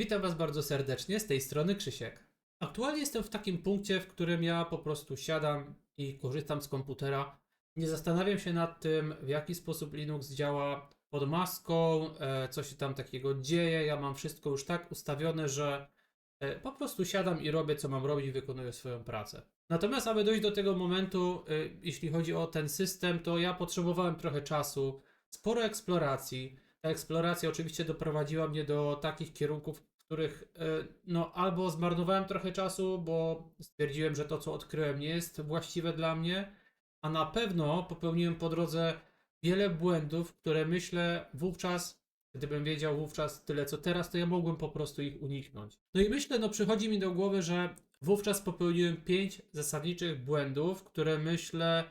Witam Was bardzo serdecznie, z tej strony Krzysiek. Aktualnie jestem w takim punkcie, w którym ja po prostu siadam i korzystam z komputera. Nie zastanawiam się nad tym, w jaki sposób Linux działa pod maską, e, co się tam takiego dzieje. Ja mam wszystko już tak ustawione, że e, po prostu siadam i robię, co mam robić wykonuję swoją pracę. Natomiast, aby dojść do tego momentu, e, jeśli chodzi o ten system, to ja potrzebowałem trochę czasu, sporo eksploracji. Ta eksploracja oczywiście doprowadziła mnie do takich kierunków, których e, no albo zmarnowałem trochę czasu, bo stwierdziłem, że to co odkryłem nie jest właściwe dla mnie, a na pewno popełniłem po drodze wiele błędów, które myślę wówczas, gdybym wiedział wówczas tyle co teraz, to ja mogłem po prostu ich uniknąć. No i myślę, no przychodzi mi do głowy, że wówczas popełniłem pięć zasadniczych błędów, które myślę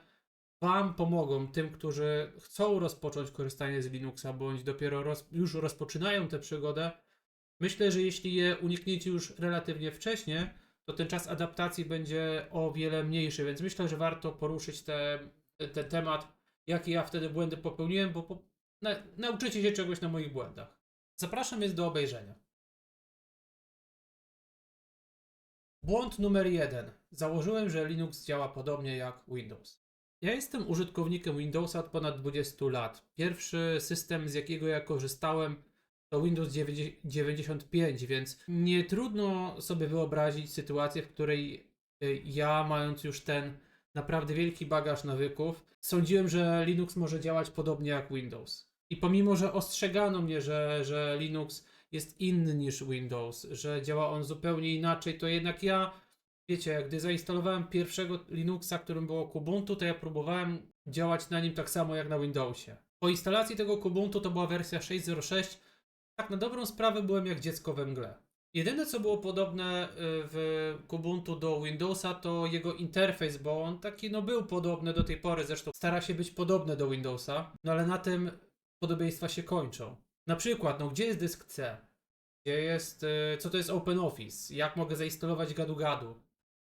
Wam pomogą, tym, którzy chcą rozpocząć korzystanie z Linuxa, bądź dopiero roz, już rozpoczynają tę przygodę. Myślę, że jeśli je unikniecie już relatywnie wcześnie, to ten czas adaptacji będzie o wiele mniejszy, więc myślę, że warto poruszyć te, ten temat, jakie ja wtedy błędy popełniłem, bo po, na, nauczycie się czegoś na moich błędach. Zapraszam więc do obejrzenia. Błąd numer jeden. Założyłem, że Linux działa podobnie jak Windows. Ja jestem użytkownikiem Windowsa od ponad 20 lat. Pierwszy system, z jakiego ja korzystałem, to Windows 95, więc nie trudno sobie wyobrazić sytuację, w której y, ja, mając już ten naprawdę wielki bagaż nawyków, sądziłem, że Linux może działać podobnie jak Windows. I pomimo, że ostrzegano mnie, że, że Linux jest inny niż Windows, że działa on zupełnie inaczej, to jednak ja Wiecie, gdy zainstalowałem pierwszego Linuxa, którym było Kubuntu, to ja próbowałem działać na nim tak samo jak na Windowsie. Po instalacji tego Kubuntu to była wersja 6.06. Tak na dobrą sprawę byłem jak dziecko we mgle. Jedyne co było podobne y, w Kubuntu do Windowsa to jego interfejs, bo on taki no był podobny do tej pory, zresztą stara się być podobny do Windowsa, no ale na tym podobieństwa się kończą. Na przykład, no gdzie jest dysk C? Gdzie jest, y, co to jest OpenOffice? Jak mogę zainstalować gadu-gadu?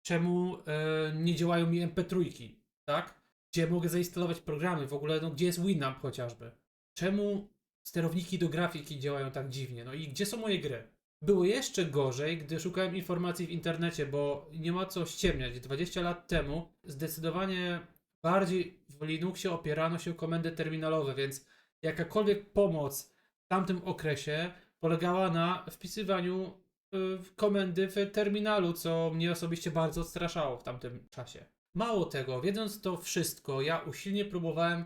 czemu e, nie działają mi MP3, tak? Gdzie mogę zainstalować programy, w ogóle, no, gdzie jest Winamp chociażby? Czemu sterowniki do grafiki działają tak dziwnie? No i gdzie są moje gry? Było jeszcze gorzej, gdy szukałem informacji w internecie, bo nie ma co ściemniać. 20 lat temu zdecydowanie bardziej w Linuxie opierano się o komendy terminalowe, więc jakakolwiek pomoc w tamtym okresie polegała na wpisywaniu y, komendy w terminalu, co mnie osobiście bardzo odstraszało w tamtym czasie. Mało tego, wiedząc to wszystko, ja usilnie próbowałem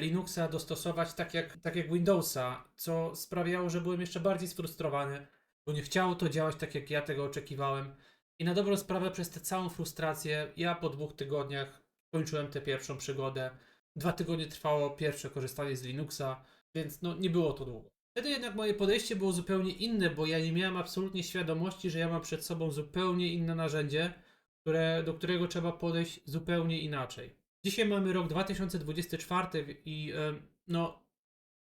Linuxa dostosować tak jak, tak jak Windowsa, co sprawiało, że byłem jeszcze bardziej sfrustrowany, bo nie chciało to działać tak jak ja tego oczekiwałem. I na dobrą sprawę przez tę całą frustrację, ja po dwóch tygodniach kończyłem tę pierwszą przygodę. Dwa tygodnie trwało pierwsze korzystanie z Linuxa, więc no nie było to długo. Wtedy jednak moje podejście było zupełnie inne, bo ja nie miałem absolutnie świadomości, że ja mam przed sobą zupełnie inne narzędzie, które, do którego trzeba podejść zupełnie inaczej. Dzisiaj mamy rok 2024 i e, no,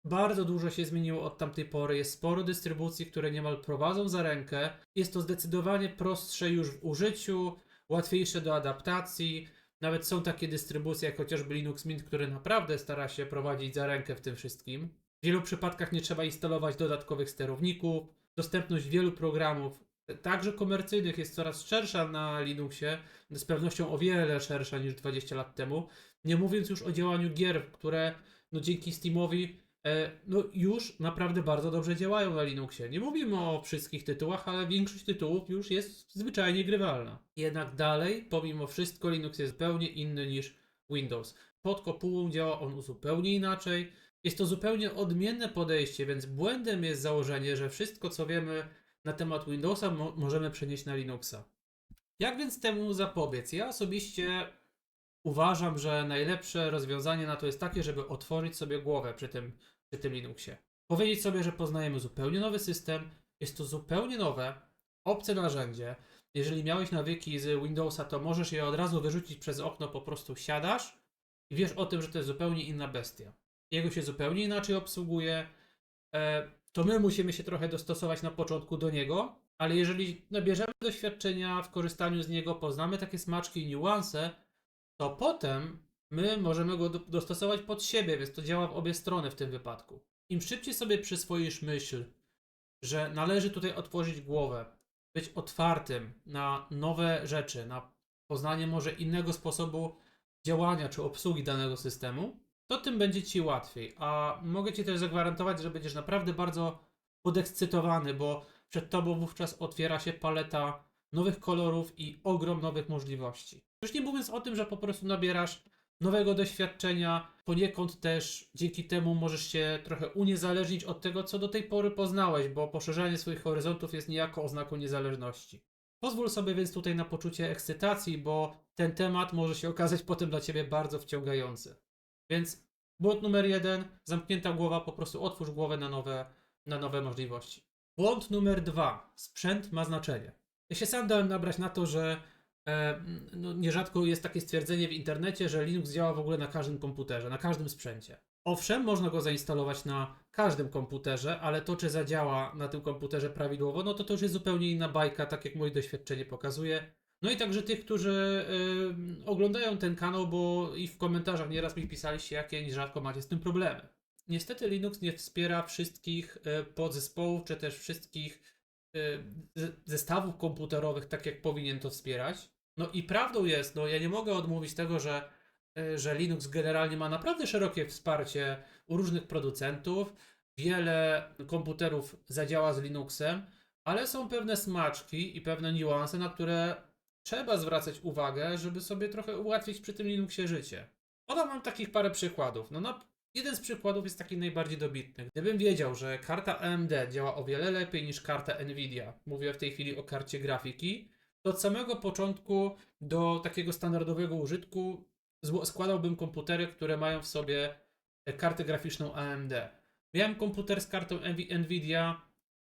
bardzo dużo się zmieniło od tamtej pory. Jest sporo dystrybucji, które niemal prowadzą za rękę. Jest to zdecydowanie prostsze już w użyciu, łatwiejsze do adaptacji. Nawet są takie dystrybucje jak chociażby Linux Mint, który naprawdę stara się prowadzić za rękę w tym wszystkim. W wielu przypadkach nie trzeba instalować dodatkowych sterowników. Dostępność wielu programów, także komercyjnych, jest coraz szersza na Linuxie. Z pewnością o wiele szersza niż 20 lat temu. Nie mówiąc już o działaniu gier, które no, dzięki Steamowi e, no, już naprawdę bardzo dobrze działają na Linuxie. Nie mówimy o wszystkich tytułach, ale większość tytułów już jest zwyczajnie grywalna. Jednak dalej, pomimo wszystko, Linux jest zupełnie inny niż Windows. Pod kopułą działa on zupełnie inaczej. Jest to zupełnie odmienne podejście, więc błędem jest założenie, że wszystko co wiemy na temat Windowsa mo możemy przenieść na Linuxa. Jak więc temu zapobiec? Ja osobiście uważam, że najlepsze rozwiązanie na to jest takie, żeby otworzyć sobie głowę przy tym, przy tym Linuxie. Powiedzieć sobie, że poznajemy zupełnie nowy system, jest to zupełnie nowe, obce narzędzie. Jeżeli miałeś nawyki z Windowsa, to możesz je od razu wyrzucić przez okno, po prostu siadasz i wiesz o tym, że to jest zupełnie inna bestia. Jego się zupełnie inaczej obsługuje. To my musimy się trochę dostosować na początku do niego, ale jeżeli nabierzemy doświadczenia w korzystaniu z niego, poznamy takie smaczki i niuanse, to potem my możemy go do, dostosować pod siebie, więc to działa w obie strony w tym wypadku. Im szybciej sobie przyswoisz myśl, że należy tutaj otworzyć głowę, być otwartym na nowe rzeczy, na poznanie może innego sposobu działania czy obsługi danego systemu, to tym będzie ci łatwiej. A mogę ci też zagwarantować, że będziesz naprawdę bardzo podekscytowany, bo przed tobą wówczas otwiera się paleta nowych kolorów i ogrom nowych możliwości. Już nie mówiąc o tym, że po prostu nabierasz nowego doświadczenia, poniekąd też dzięki temu możesz się trochę uniezależnić od tego, co do tej pory poznałeś, bo poszerzanie swoich horyzontów jest niejako oznaką niezależności. Pozwól sobie więc tutaj na poczucie ekscytacji, bo ten temat może się okazać potem dla ciebie bardzo wciągający. Więc błąd numer jeden, zamknięta głowa, po prostu otwórz głowę na nowe, na nowe możliwości. Błąd numer dwa, sprzęt ma znaczenie. Ja się sam dałem nabrać na to, że e, no, nierzadko jest takie stwierdzenie w internecie, że Linux działa w ogóle na każdym komputerze, na każdym sprzęcie. Owszem, można go zainstalować na każdym komputerze, ale to, czy zadziała na tym komputerze prawidłowo, no to to już jest zupełnie inna bajka, tak jak moje doświadczenie pokazuje. No i także tych, którzy y, oglądają ten kanał, bo i w komentarzach nieraz mi pisaliście, jakie nierzadko macie z tym problemy. Niestety Linux nie wspiera wszystkich y, podzespołów, czy też wszystkich y, zestawów komputerowych, tak jak powinien to wspierać. No i prawdą jest, no ja nie mogę odmówić tego, że, y, że Linux generalnie ma naprawdę szerokie wsparcie u różnych producentów. Wiele komputerów zadziała z Linuxem, ale są pewne smaczki i pewne niuanse, na które trzeba zwracać uwagę, żeby sobie trochę ułatwić przy tym Linuxie życie. Podam wam takich parę przykładów. No, na, jeden z przykładów jest taki najbardziej dobitny. Gdybym wiedział, że karta AMD działa o wiele lepiej niż karta Nvidia, mówię w tej chwili o karcie grafiki, to od samego początku do takiego standardowego użytku składałbym komputery, które mają w sobie e, kartę graficzną AMD. Miałem komputer z kartą Nvi- Nvidia,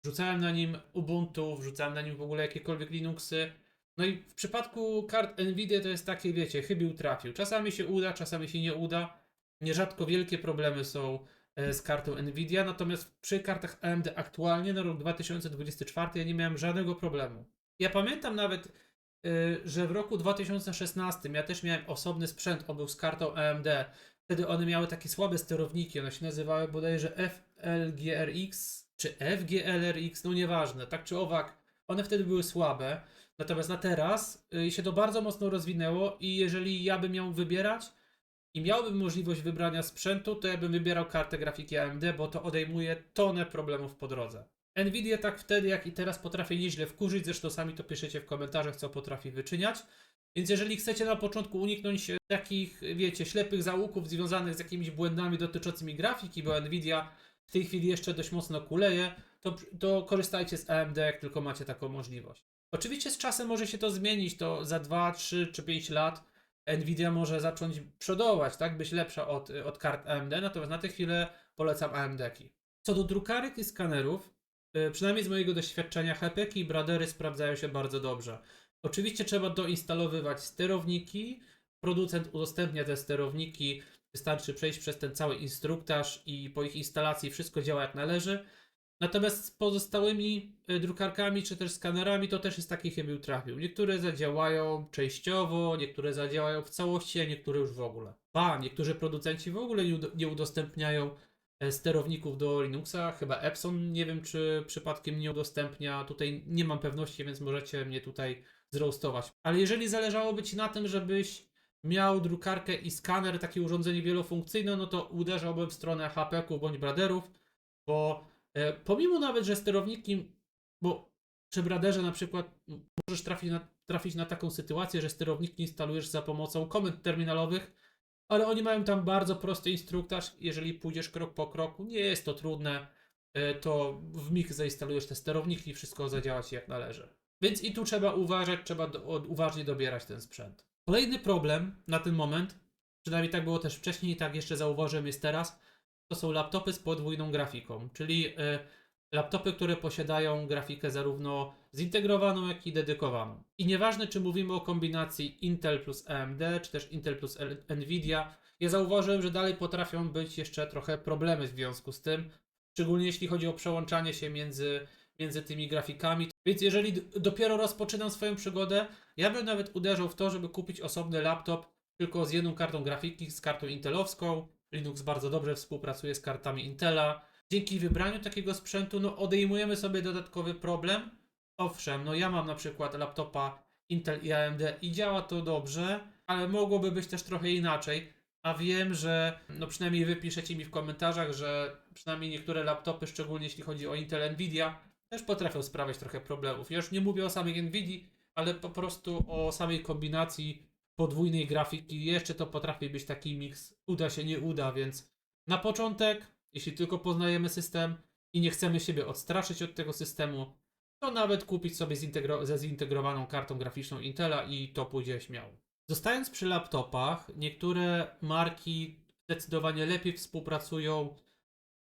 wrzucałem na nim Ubuntu, wrzucałem na nim w ogóle jakiekolwiek Linuxy. No i w przypadku kart Nvidia to jest takie, wiecie, chybił trafił. Czasami się uda, czasami się nie uda. Nierzadko wielkie problemy są e, z kartą Nvidia, natomiast przy kartach AMD aktualnie na rok 2024 ja nie miałem żadnego problemu. Ja pamiętam nawet, e, że w roku 2016 ja też miałem osobny sprzęt, on był z kartą AMD. Wtedy one miały takie słabe sterowniki, one się nazywały bodajże FLGRX czy FGLRX, no nieważne, tak czy owak, one wtedy były słabe. Natomiast na teraz y, się to bardzo mocno rozwinęło i jeżeli ja bym miał wybierać i miałbym możliwość wybrania sprzętu, to ja bym wybierał kartę grafiki AMD, bo to odejmuje tonę problemów po drodze. Nvidia tak wtedy, jak i teraz potrafi nieźle wkurzyć, zresztą sami to piszecie w komentarzach, co potrafi wyczyniać. Więc jeżeli chcecie na początku uniknąć e, takich, wiecie, ślepych zaułków związanych z jakimiś błędami dotyczącymi grafiki, bo Nvidia w tej chwili jeszcze dość mocno kuleje, to, to korzystajcie z AMD, jak tylko macie taką możliwość. Oczywiście z czasem może się to zmienić, to za 2, 3 czy 5 lat Nvidia może zacząć przodować, tak, być lepsza od, od kart AMD, natomiast na tę chwilę polecam AMD-ki. Co do drukarek i skanerów, y, przynajmniej z mojego doświadczenia, HPki i Bradery sprawdzają się bardzo dobrze. Oczywiście trzeba doinstalowywać sterowniki, producent udostępnia te sterowniki, wystarczy przejść przez ten cały instruktaż i po ich instalacji wszystko działa jak należy. Natomiast z pozostałymi y, drukarkami czy też skanerami to też jest taki chybił trafił. Niektóre zadziałają częściowo, niektóre zadziałają w całości, a niektóre już w ogóle. Ba, niektórzy producenci w ogóle nie, ud- nie udostępniają e, sterowników do Linuxa. Chyba Epson, nie wiem czy przypadkiem nie udostępnia. Tutaj nie mam pewności, więc możecie mnie tutaj zroastować. Ale jeżeli zależałoby Ci na tym, żebyś miał drukarkę i skaner, takie urządzenie wielofunkcyjne, no to uderzałbym w stronę HP-ków bądź Braderów, bo E, Pomimo nawet, że sterowniki, bo przy Braderze na przykład możesz trafić na, trafić na taką sytuację, że sterowniki instalujesz za pomocą komend terminalowych, ale oni mają tam bardzo prosty instruktaż. Jeżeli pójdziesz krok po kroku, nie jest to trudne, e, to w mig zainstalujesz te sterowniki i wszystko zadziała jak należy. Więc i tu trzeba uważać, trzeba do, uważnie dobierać ten sprzęt. Kolejny problem na ten moment, przynajmniej tak było też wcześniej, tak jeszcze zauważyłem jest teraz, to są laptopy z podwójną grafiką, czyli e, laptopy, które posiadają grafikę zarówno zintegrowaną, jak i dedykowaną. I nieważne, czy mówimy o kombinacji Intel plus AMD, czy też Intel plus Nvidia, ja zauważyłem, że dalej potrafią być jeszcze trochę problemy w związku z tym, szczególnie jeśli chodzi o przełączanie się między, między tymi grafikami. Więc jeżeli dopiero rozpoczynam swoją przygodę, ja bym nawet uderzał w to, żeby kupić osobny laptop tylko z jedną kartą grafiki, z kartą intelowską. Linux bardzo dobrze współpracuje z kartami Intela. dzięki wybraniu takiego sprzętu, no odejmujemy sobie dodatkowy problem. Owszem, no ja mam na przykład laptopa Intel i AMD i działa to dobrze, ale mogłoby być też trochę inaczej. A wiem, że no przynajmniej wy piszecie mi w komentarzach, że przynajmniej niektóre laptopy, szczególnie jeśli chodzi o Intel Nvidia, też potrafią sprawiać trochę problemów. Ja już nie mówię o samej Nvidii, ale po prostu o samej kombinacji podwójnej grafiki. Jeszcze to potrafi być taki miks, uda się, nie uda, więc na początek, jeśli tylko poznajemy system i nie chcemy siebie odstraszyć od tego systemu, to nawet kupić sobie zintegro- ze zintegrowaną kartą graficzną Intela i to pójdzie śmiało. Zostając przy laptopach, niektóre marki zdecydowanie lepiej współpracują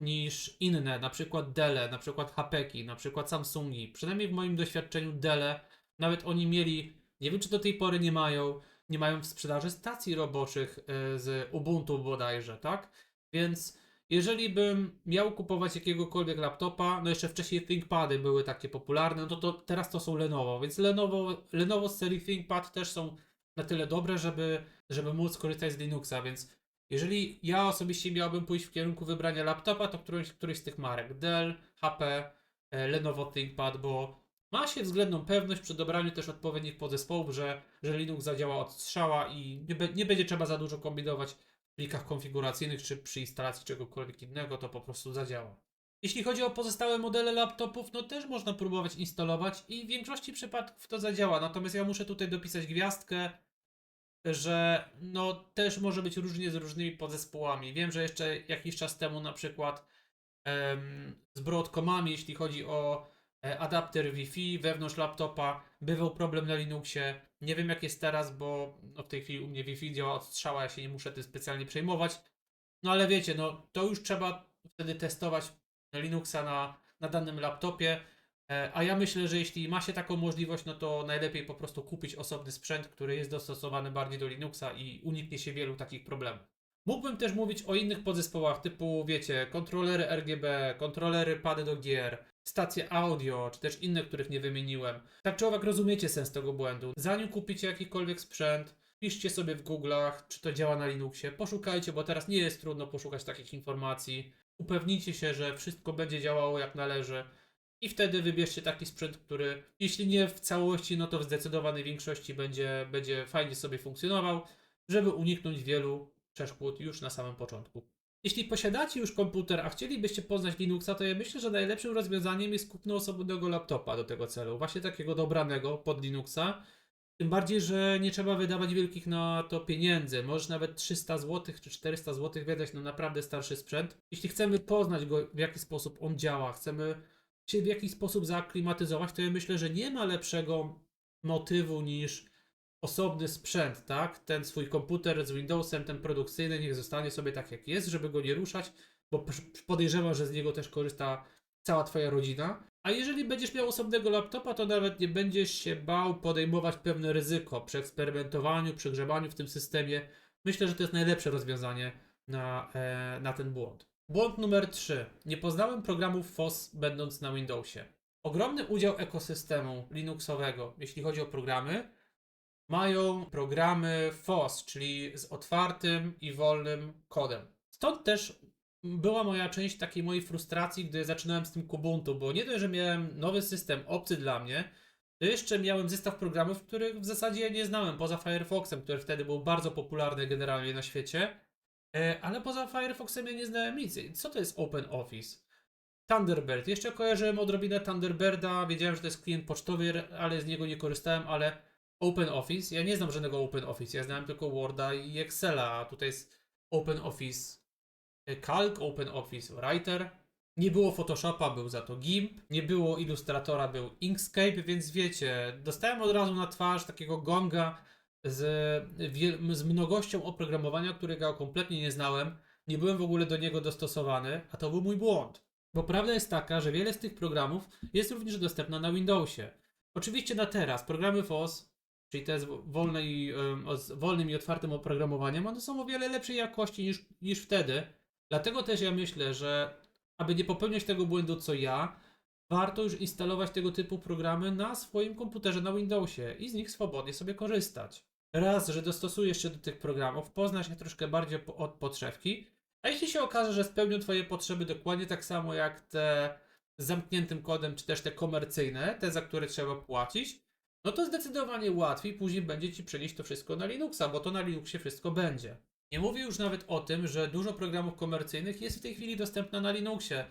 niż inne, na przykład Dell, na przykład HPki, na przykład Samsungi. Przynajmniej w moim doświadczeniu Dell, nawet oni mieli, nie wiem czy do tej pory nie mają, nie mają w sprzedaży stacji roboczych y, z Ubuntu bodajże, tak? Więc jeżeli bym miał kupować jakiegokolwiek laptopa, no jeszcze wcześniej ThinkPady były takie popularne, no to teraz to są Lenovo, więc Lenovo, Lenovo z serii ThinkPad też są na tyle dobre, żeby, żeby móc korzystać z Linuxa, więc jeżeli ja osobiście miałbym pójść w kierunku wybrania laptopa, to któryś, któryś z tych marek, Dell, HP, e, Lenovo ThinkPad, bo ma się względną pewność przy dobraniu też odpowiednich podzespołów, że, że Linux zadziała od strzała i nie, be, nie będzie trzeba za dużo kombinować w plikach konfiguracyjnych czy przy instalacji czegokolwiek innego, to po prostu zadziała. Jeśli chodzi o pozostałe modele laptopów, no też można próbować instalować i w większości przypadków to zadziała. Natomiast ja muszę tutaj dopisać gwiazdkę, że no też może być różnie z różnymi podzespołami. Wiem, że jeszcze jakiś czas temu na przykład em, z Broadcomami, jeśli chodzi o adapter Wi-Fi wewnątrz laptopa, bywał problem na Linuxie. Nie wiem jak jest teraz, bo no, w tej chwili u mnie Wi-Fi działa od strzała, ja się nie muszę tym specjalnie przejmować. No ale wiecie, no to już trzeba wtedy testować Linuxa na, na danym laptopie. E, A ja myślę, że jeśli ma się taką możliwość, no to najlepiej po prostu kupić osobny sprzęt, który jest dostosowany bardziej do Linuxa i uniknie się wielu takich problemów. Mógłbym też mówić o innych podzespołach typu, wiecie, kontrolery RGB, kontrolery pady do gier, stacje audio, czy też inne, których nie wymieniłem. Tak czy owak rozumiecie sens tego błędu. Zanim kupicie jakikolwiek sprzęt, piszcie sobie w Google'ach, czy to działa na Linuxie, poszukajcie, bo teraz nie jest trudno poszukać takich informacji. Upewnijcie się, że wszystko będzie działało jak należy. I wtedy wybierzcie taki sprzęt, który, jeśli nie w całości, no to w zdecydowanej większości będzie, będzie fajnie sobie funkcjonował, żeby uniknąć wielu przeszkód już na samym początku. Jeśli posiadacie już komputer, a chcielibyście poznać Linuxa, to ja myślę, że najlepszym rozwiązaniem jest kupno osobnego laptopa do tego celu. Właśnie takiego dobranego pod Linuxa. Tym bardziej, że nie trzeba wydawać wielkich na to pieniędzy. Możesz nawet 300 zł czy 400 zł wydać na naprawdę starszy sprzęt. Jeśli chcemy poznać go, w jaki sposób on działa, chcemy się w jakiś sposób zaaklimatyzować, to ja myślę, że nie ma lepszego motywu niż osobny sprzęt, tak? Ten swój komputer z Windowsem, ten produkcyjny, niech zostanie sobie tak jak jest, żeby go nie ruszać, bo podejrzewam, że z niego też korzysta cała Twoja rodzina. A jeżeli będziesz miał osobnego laptopa, to nawet nie będziesz się bał podejmować pewne ryzyko przy eksperymentowaniu, przy grzebaniu w tym systemie. Myślę, że to jest najlepsze rozwiązanie na, e, na ten błąd. Błąd numer 3. Nie poznałem programów FOS będąc na Windowsie. Ogromny udział ekosystemu Linuxowego, jeśli chodzi o programy, mają programy FOS, czyli z otwartym i wolnym kodem. Stąd też była moja część takiej mojej frustracji, gdy zaczynałem z tym Kubuntu, bo nie dość, że miałem nowy system obcy dla mnie, to jeszcze miałem zestaw programów, których w zasadzie nie znałem, poza Firefoxem, który wtedy był bardzo popularny generalnie na świecie. E, Ale poza Firefoxem ja nie znałem nic. Co to jest OpenOffice? Thunderbird. Jeszcze kojarzyłem odrobinę Thunderbirda, wiedziałem, że to jest klient pocztowy, ale z niego nie korzystałem, ale OpenOffice, ja nie znam żadnego OpenOffice, ja znałem tylko Worda i Excela, a tutaj jest OpenOffice e, Calc, OpenOffice Writer. Nie było Photoshopa, był za to GIMP, nie było Illustratora, był Inkscape, więc wiecie, dostałem od razu na twarz takiego gonga z, z mnogością oprogramowania, którego kompletnie nie znałem, nie byłem w ogóle do niego dostosowany, a to był mój błąd. Bo prawda jest taka, że wiele z tych programów jest również dostępna na Windowsie. Oczywiście na teraz programy FOS, czyli te z wolne i, em, o- z wolnym i otwartym oprogramowaniem, one są o wiele lepszej jakości niż, niż wtedy. Dlatego też ja myślę, że aby nie popełniać tego błędu co ja, warto już instalować tego typu programy na swoim komputerze na Windowsie i z nich swobodnie sobie korzystać. Raz, że dostosujesz się do tych programów, poznasz je troszkę bardziej po- od podszewki A jeśli się okaże, że spełnią Twoje potrzeby dokładnie tak samo jak te z zamkniętym kodem, czy też te komercyjne, te za które trzeba płacić, no to zdecydowanie łatwiej później będzie Ci przenieść to wszystko na Linuxa, bo to na Linuxie wszystko będzie. Nie mówię już nawet o tym, że dużo programów komercyjnych jest w tej chwili dostępne na Linuxie.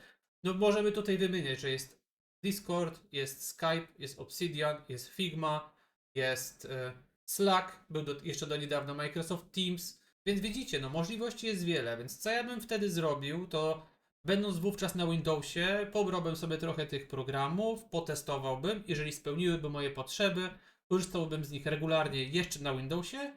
No możemy tutaj wymieniać, że jest Discord, jest Skype, jest Obsidian, jest Figma, jest e, Slack, był do, jeszcze do niedawna Microsoft Teams, więc widzicie, no możliwości jest wiele, więc co ja bym wtedy zrobił, to będąc wówczas na Windowsie, pobrałbym sobie trochę tych programów, potestowałbym, jeżeli spełniłyby moje potrzeby, korzystałbym z nich regularnie jeszcze na Windowsie,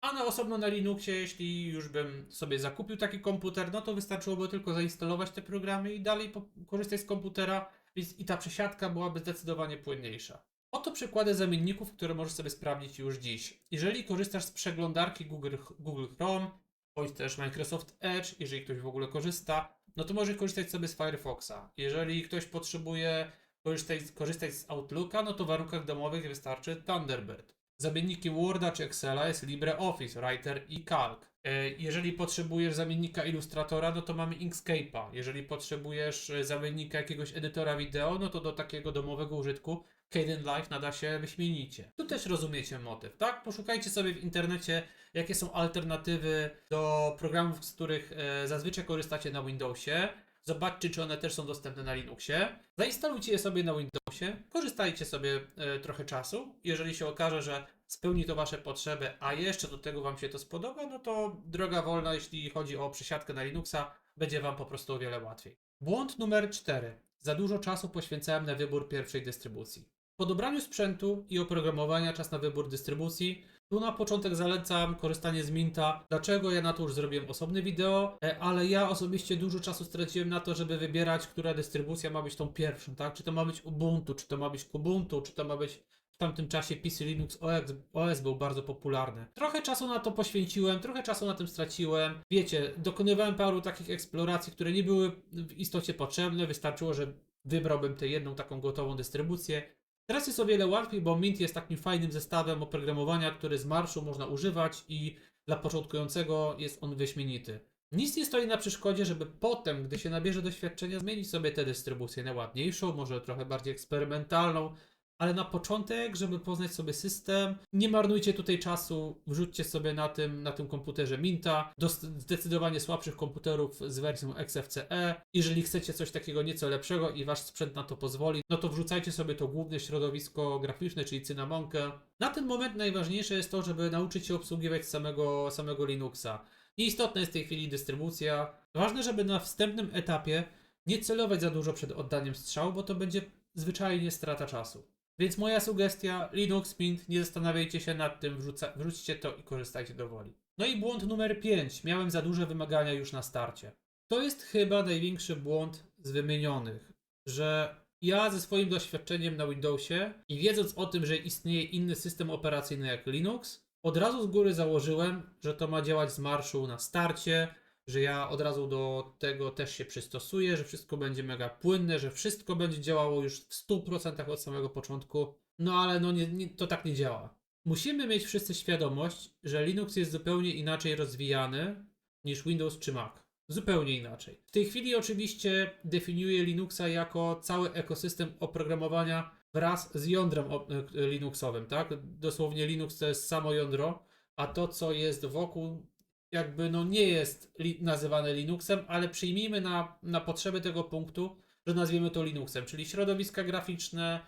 a na osobno na Linuxie, jeśli już bym sobie zakupił taki komputer, no to wystarczyłoby tylko zainstalować te programy i dalej korzystać z komputera, więc i ta przesiadka byłaby zdecydowanie płynniejsza. Oto przykłady zamienników, które możesz sobie sprawdzić już dziś. Jeżeli korzystasz z przeglądarki Google, Google Chrome, bądź też Microsoft Edge, jeżeli ktoś w ogóle korzysta, no to może korzystać sobie z Firefoxa. Jeżeli ktoś potrzebuje korzystać, korzystać z Outlooka, no to w warunkach domowych wystarczy Thunderbird. Zamiennikiem Worda czy Excela jest LibreOffice, Writer i Calc. E, Jeżeli potrzebujesz zamiennika Illustratora, no to mamy Inkscape'a. Jeżeli potrzebujesz e, zamiennika jakiegoś edytora wideo, no to do takiego domowego użytku Caden Live nada się wyśmienicie. Tu też rozumiecie motyw, tak? Poszukajcie sobie w internecie, jakie są alternatywy do programów, z których e, zazwyczaj korzystacie na Windowsie. Zobaczcie, czy one też są dostępne na Linuxie. Zainstalujcie je sobie na Windowsie, korzystajcie sobie trochę czasu. Jeżeli się okaże, że spełni to Wasze potrzeby, a jeszcze do tego Wam się to spodoba, no to droga wolna, jeśli chodzi o przesiadkę na Linuxa, będzie Wam po prostu o wiele łatwiej. Błąd numer 4. Za dużo czasu poświęcałem na wybór pierwszej dystrybucji. Po dobraniu sprzętu i oprogramowania czas na wybór dystrybucji. Tu na początek zalecam korzystanie z Minta. Dlaczego ja na to już zrobiłem osobne wideo, e, ale ja osobiście dużo czasu straciłem na to, żeby wybierać, która dystrybucja ma być tą pierwszą, tak? Czy to ma być Ubuntu, czy to ma być Kubuntu, czy to ma być w tamtym czasie PC Linux OS, OS był bardzo popularny. Trochę czasu na to poświęciłem, trochę czasu na tym straciłem. Wiecie, dokonywałem paru takich eksploracji, które nie były w istocie potrzebne. Wystarczyło, że wybrałbym tę jedną taką gotową dystrybucję. Teraz jest o wiele łatwiej, bo Mint jest takim fajnym zestawem oprogramowania, który z marszu można używać i dla początkującego jest on wyśmienity. Nic nie stoi na przeszkodzie, żeby potem, gdy się nabierze doświadczenia, zmienić sobie tę dystrybucję na ładniejszą, może trochę bardziej eksperymentalną, ale na początek, żeby poznać sobie system, nie marnujcie tutaj czasu, wrzućcie sobie na tym, na tym komputerze Minta, do zdecydowanie słabszych komputerów z wersją XFCE. Jeżeli chcecie coś takiego nieco lepszego i wasz sprzęt na to pozwoli, no to wrzucajcie sobie to główne środowisko graficzne, czyli Cynamonkę. Na ten moment najważniejsze jest to, żeby nauczyć się obsługiwać samego, samego Linuxa. Nieistotna jest w tej chwili dystrybucja. Ważne, żeby na wstępnym etapie nie celować za dużo przed oddaniem strzału, bo to będzie zwyczajnie strata czasu. Więc moja sugestia, Linux Mint, nie zastanawiajcie się nad tym, wrzuca, wrzućcie to i korzystajcie do woli. No i błąd numer 5. Miałem za duże wymagania już na starcie. To jest chyba największy błąd z wymienionych, że ja ze swoim doświadczeniem na Windowsie i wiedząc o tym, że istnieje inny system operacyjny jak Linux, od razu z góry założyłem, że to ma działać z marszu na starcie, że ja od razu do tego też się przystosuję, że wszystko będzie mega płynne, że wszystko będzie działało już w 100% od samego początku. No ale no nie, nie, to tak nie działa. Musimy mieć wszyscy świadomość, że Linux jest zupełnie inaczej rozwijany niż Windows czy Mac. Zupełnie inaczej. W tej chwili oczywiście definiuję Linuxa jako cały ekosystem oprogramowania wraz z jądrem e, Linuxowym, tak? Dosłownie Linux to jest samo jądro, a to co jest wokół jakby no nie jest li- nazywane Linuxem, ale przyjmijmy na, na potrzeby tego punktu, że nazwiemy to Linuxem, czyli środowiska graficzne,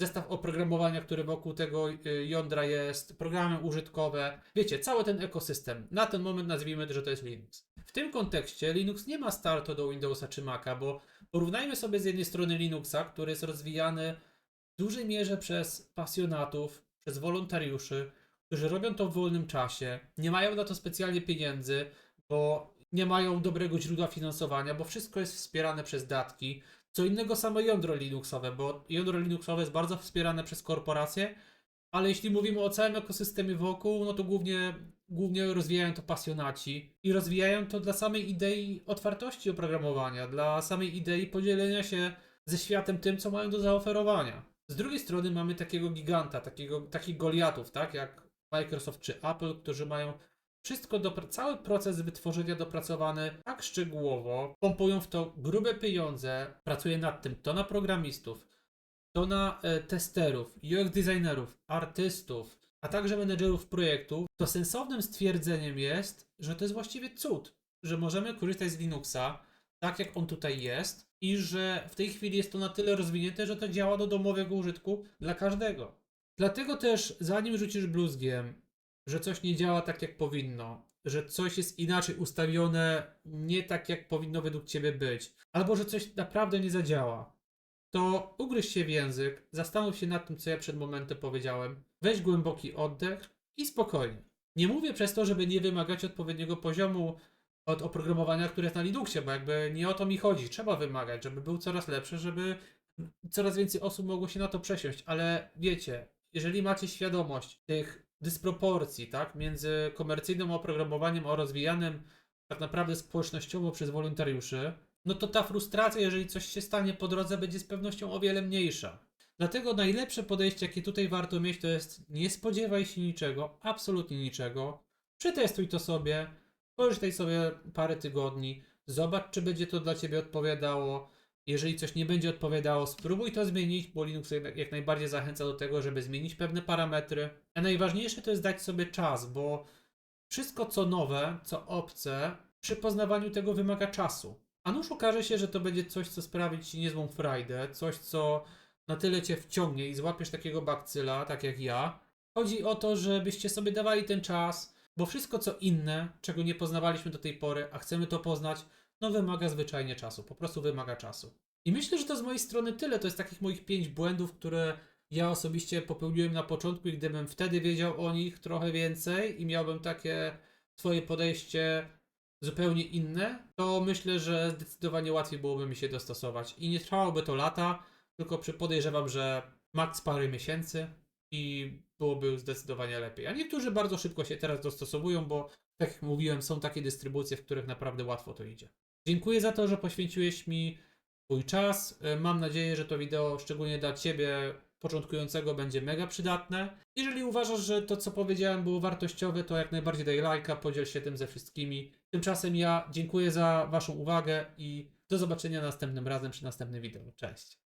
zestaw oprogramowania, który wokół tego y, jądra jest, programy użytkowe, wiecie, cały ten ekosystem. Na ten moment nazwijmy, że to jest Linux. W tym kontekście Linux nie ma startu do Windowsa czy Maca, bo porównajmy sobie z jednej strony Linuxa, który jest rozwijany w dużej mierze przez pasjonatów, przez wolontariuszy, którzy robią to w wolnym czasie, nie mają na to specjalnie pieniędzy, bo nie mają dobrego źródła finansowania, bo wszystko jest wspierane przez datki. Co innego samo jądro Linuxowe, bo jądro Linuxowe jest bardzo wspierane przez korporacje, ale jeśli mówimy o całym ekosystemie wokół, no to głównie, głównie rozwijają to pasjonaci i rozwijają to dla samej idei otwartości oprogramowania, dla samej idei podzielenia się ze światem tym, co mają do zaoferowania. Z drugiej strony mamy takiego giganta, takiego, takich goliatów, tak, jak Microsoft czy Apple, którzy mają wszystko, dopra- cały proces wytworzenia dopracowany tak szczegółowo, pompują w to grube pieniądze, pracuje nad tym to na programistów, to na e, testerów, UX designerów, artystów, a także menedżerów projektu, to sensownym stwierdzeniem jest, że to jest właściwie cud, że możemy korzystać z Linuxa tak, jak on tutaj jest i że w tej chwili jest to na tyle rozwinięte, że to działa do domowego użytku dla każdego. Dlatego też, zanim rzucisz bluzgiem, że coś nie działa tak, jak powinno, że coś jest inaczej ustawione, nie tak, jak powinno według ciebie być, albo że coś naprawdę nie zadziała, to ugryź się w język, zastanów się nad tym, co ja przed momentem powiedziałem, weź głęboki oddech i spokojnie. Nie mówię przez to, żeby nie wymagać odpowiedniego poziomu od oprogramowania, które jest na Linuxie, bo jakby nie o to mi chodzi. Trzeba wymagać, żeby był coraz lepszy, żeby coraz więcej osób mogło się na to przesiąść, ale wiecie, jeżeli macie świadomość tych dysproporcji, tak, między komercyjnym oprogramowaniem a rozwijanym tak naprawdę społecznościowo przez wolontariuszy, no to ta frustracja, jeżeli coś się stanie po drodze, będzie z pewnością o wiele mniejsza. Dlatego najlepsze podejście, jakie tutaj warto mieć, to jest nie spodziewaj się niczego, absolutnie niczego. Przetestuj to sobie, korzystaj sobie parę tygodni, zobacz, czy będzie to dla ciebie odpowiadało. Jeżeli coś nie będzie odpowiadało, spróbuj to zmienić, bo Linux jak najbardziej zachęca do tego, żeby zmienić pewne parametry. A najważniejsze to jest dać sobie czas, bo wszystko co nowe, co obce, przy poznawaniu tego wymaga czasu. A nuż okaże się, że to będzie coś, co sprawi ci niezłą frajdę, coś, co na tyle cię wciągnie i złapiesz takiego bakcyla, tak jak ja. Chodzi o to, żebyście sobie dawali ten czas, bo wszystko co inne, czego nie poznawaliśmy do tej pory, a chcemy to poznać, no wymaga zwyczajnie czasu, po prostu wymaga czasu. I myślę, że to z mojej strony tyle. To jest takich moich pięć błędów, które ja osobiście popełniłem na początku i gdybym wtedy wiedział o nich trochę więcej i miałbym takie swoje podejście zupełnie inne, to myślę, że zdecydowanie łatwiej byłoby mi się dostosować. I nie trwałoby to lata, tylko podejrzewam, że maks parę miesięcy i byłoby zdecydowanie lepiej. A niektórzy bardzo szybko się teraz dostosowują, bo tak jak mówiłem, są takie dystrybucje, w których naprawdę łatwo to idzie. Dziękuję za to, że poświęciłeś mi Twój czas. E, Mam nadzieję, że to wideo, szczególnie dla Ciebie, początkującego, będzie mega przydatne. Jeżeli uważasz, że to, co powiedziałem, było wartościowe, to jak najbardziej daj lajka, podziel się tym ze wszystkimi. Tymczasem ja dziękuję za Waszą uwagę i do zobaczenia następnym razem przy następnym wideo. Cześć.